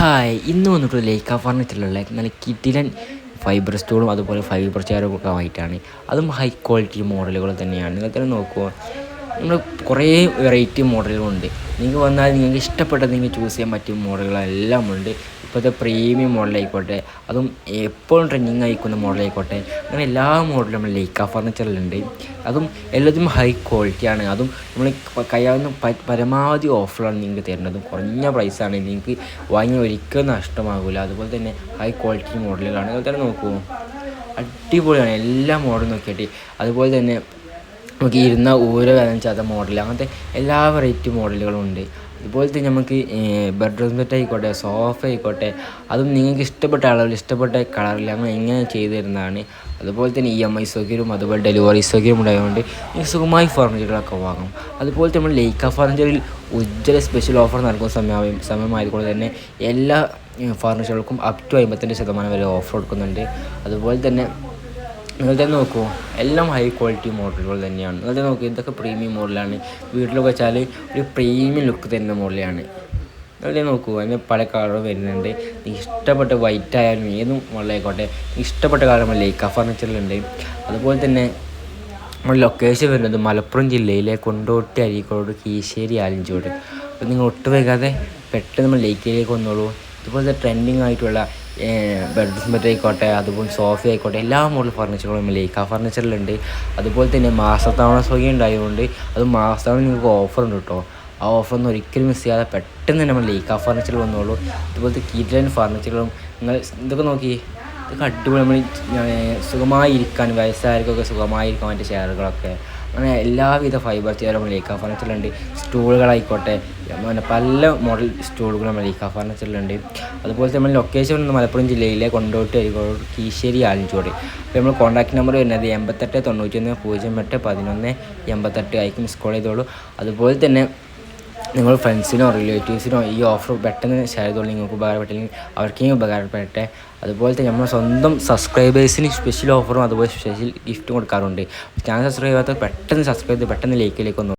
Hi ഇന്ന് വന്നിട്ട് ലേക്ക് ഫർണിച്ചറിലുള്ള നല്ല കിറ്റിലൻ ഫൈബർ സ്റ്റൂളും അതുപോലെ ഫൈബർ ചെയറും ഒക്കെ ആയിട്ടാണ്. അതും ഹൈ ക്വാളിറ്റി മോഡലുകൾ തന്നെയാണ്. നിങ്ങൾ തന്നെ നോക്കുക നമ്മൾ കുറേ വെറൈറ്റി മോഡലുകളുണ്ട് നിങ്ങൾക്ക് വന്നാൽ നിങ്ങൾക്ക് ഇഷ്ടപ്പെട്ടത് നിങ്ങൾക്ക് ചൂസ് ചെയ്യാൻ പറ്റിയ മോഡലുകളെല്ലാം ഉണ്ട്. ഇപ്പോഴത്തെ പ്രീമിയം മോഡലായിക്കോട്ടെ അതും എപ്പോഴും ട്രെൻഡിങ് ആയിക്കുന്ന മോഡലായിക്കോട്ടെ അങ്ങനെ എല്ലാ മോഡലും നമ്മൾ ലൈക്ക ഫർണിച്ചറിലുണ്ട് അതും എല്ലാതും ഹൈ ക്വാളിറ്റിയാണ് അതും നമ്മൾ കയ്യാവുന്ന പരമാവധി ഓഫറാണ് നിങ്ങൾക്ക് തരുന്നത്. കുറഞ്ഞ പ്രൈസാണ് നിങ്ങൾക്ക് വാങ്ങി ഒരിക്കലും നഷ്ടമാകില്ല അതുപോലെ തന്നെ ഹൈ ക്വാളിറ്റി മോഡലുകളാണ് അതുപോലെ തന്നെ നോക്കൂ. അടിപൊളിയാണ്. എല്ലാ മോഡലും നോക്കിയിട്ട്. അതുപോലെ തന്നെ നമുക്ക് ഇരുന്ന ഊര വേദനിച്ചാത്ത മോഡൽ അങ്ങനത്തെ എല്ലാ വെറൈറ്റി മോഡലുകളും ഉണ്ട്. അതുപോലെ തന്നെ നമുക്ക് ബെഡ്റൂം സെറ്റ് ആയിക്കോട്ടെ സോഫ ആയിക്കോട്ടെ അതും നിങ്ങൾക്ക് ഇഷ്ടപ്പെട്ട അളവിൽ ഇഷ്ടപ്പെട്ട കളറിൽ അങ്ങനെ എങ്ങനെ ചെയ്തു തരുന്നതാണ്. അതുപോലെ തന്നെ ഇ എം ഐ സൗകര്യവും അതുപോലെ ഡെലിവറി സൗകര്യം ഉണ്ടായതുകൊണ്ട് നിങ്ങൾക്ക് സുഖമായി ഫർണിച്ചറുകളൊക്കെ വാങ്ങും. അതുപോലെ നമ്മൾ ലേക്ക ഫർണിച്ചറിൽ ഉജ്ജ്വല സ്പെഷ്യൽ ഓഫർ നൽകുന്ന സമയം സമയമായതുകൊണ്ട് തന്നെ എല്ലാ ഫർണിച്ചറുകൾക്കും അപ് ടു അമ്പത്തഞ്ച് ശതമാനം വരെ ഓഫർ കൊടുക്കുന്നുണ്ട്. അതുപോലെ തന്നെ നിങ്ങൾ നോക്കൂ. എല്ലാം ഹൈ ക്വാളിറ്റി മോഡലുകൾ തന്നെയാണ്. നിങ്ങൾ നോക്കൂ ഇതൊക്കെ പ്രീമിയം മോഡലാണ് വീട്ടിലൊക്കെ വെച്ചാൽ ഒരു പ്രീമിയം ലുക്ക് തരുന്ന മോഡലാണ് നിങ്ങൾ നോക്കൂ അതിന് പല കളറും വരുന്നുണ്ട്. ഇഷ്ടപ്പെട്ട വൈറ്റ് ആയാലും ഏതും മോഡലായിക്കോട്ടെ ഇഷ്ടപ്പെട്ട കളർ നമ്മൾ ലേക്ക ഫർണിച്ചറിലുണ്ട് അതുപോലെ തന്നെ നമ്മുടെ ലൊക്കേഷൻ വരുന്നത് മലപ്പുറം ജില്ലയിലെ കൊണ്ടോട്ടി അരീക്കോട് കീശ്ശേരി ആലഞ്ചോട്. അപ്പോൾ നിങ്ങൾ ഒട്ടും വൈകാതെ പെട്ടെന്ന് നമ്മൾ ലേക്കിലേക്ക് വന്നോളൂ. ഇതുപോലത്തെ ട്രെൻഡിങ് ആയിട്ടുള്ള ബെഡ്റൂം ബെഡ് ആയിക്കോട്ടെ അതുപോലെ സോഫ ആയിക്കോട്ടെ എല്ലാ മോഡൽ ഫർണിച്ചറുകളും ലേക്ക ഫർണിച്ചറിലുണ്ട് അതുപോലെ തന്നെ മാസത്തവണ സൗകര്യം ഉണ്ടായതുകൊണ്ട് അത് മാസത്തവണ നിങ്ങൾക്ക് ഓഫർ ഉണ്ട് കേട്ടോ ആ ഓഫർ ഒന്നും ഒരിക്കലും മിസ് ചെയ്യാതെ പെട്ടെന്ന് നമ്മൾ ലേക്ക ഫർണിച്ചർ വന്നോളൂ. അതുപോലത്തെ കീറ്റ് ലൈൻ ഫർണിച്ചറുകളും നിങ്ങൾ ഇതൊക്കെ നോക്കി. ഇതൊക്കെ അടിപൊളി നമ്മൾ സുഖമായി ഇരിക്കാൻ വയസ്സായവർക്കൊക്കെ സുഖമായിരിക്കാൻ പറ്റിയ ചെയറുകളൊക്കെ അങ്ങനെ എല്ലാവിധ ഫൈബർ ചെയറും ലേക്ക ഫർണിച്ചറിലുണ്ട് സ്റ്റൂളുകളായിക്കോട്ടെ പിന്നെ പല മോഡൽ സ്റ്റൂളുകൾ നമ്മൾ ലേക്ക ഫർണിച്ചറിലുണ്ട് അതുപോലെ നമ്മൾ ലൊക്കേഷൻ വരുന്നത് മലപ്പുറം ജില്ലയിലെ കൊണ്ടോട്ട് അരികോട് കീശ്ശേരി ആലഞ്ചോട്. അപ്പോൾ നമ്മൾ കോൺടാക്ട് നമ്പർ വരുന്നത് എൺപത്തെട്ട് തൊണ്ണൂറ്റി ഒന്ന് പൂജ്യം എട്ട് പതിനൊന്ന് എൺപത്തെട്ട് ആയിരിക്കും മിസ് കോൾ ചെയ്തോളൂ. അതുപോലെ തന്നെ നിങ്ങൾ ഫ്രണ്ട്സിനോ റിലേറ്റീവ്സിനോ ഈ ഓഫർ പെട്ടെന്ന് ഷെയർ ചെയ്തോളൂ. നിങ്ങൾക്ക് ഉപകാരപ്പെട്ടില്ലെങ്കിൽ അവർക്കെങ്കിലും ഉപകാരപ്പെടട്ടെ അതുപോലെ തന്നെ നമ്മൾ സ്വന്തം സബ്സ്ക്രൈബേഴ്സിന് സ്പെഷ്യൽ ഓഫറും അതുപോലെ സ്പെഷ്യൽ ഗിഫ്റ്റും കൊടുക്കാറുണ്ട്. ചാനൽ സബ്സ്ക്രൈബ് ചെയ്യാത്ത പെട്ടെന്ന് സബ്സ്ക്രൈബ് ചെയ്ത് പെട്ടെന്ന് ലൈക്കിലേക്ക് ഒന്ന്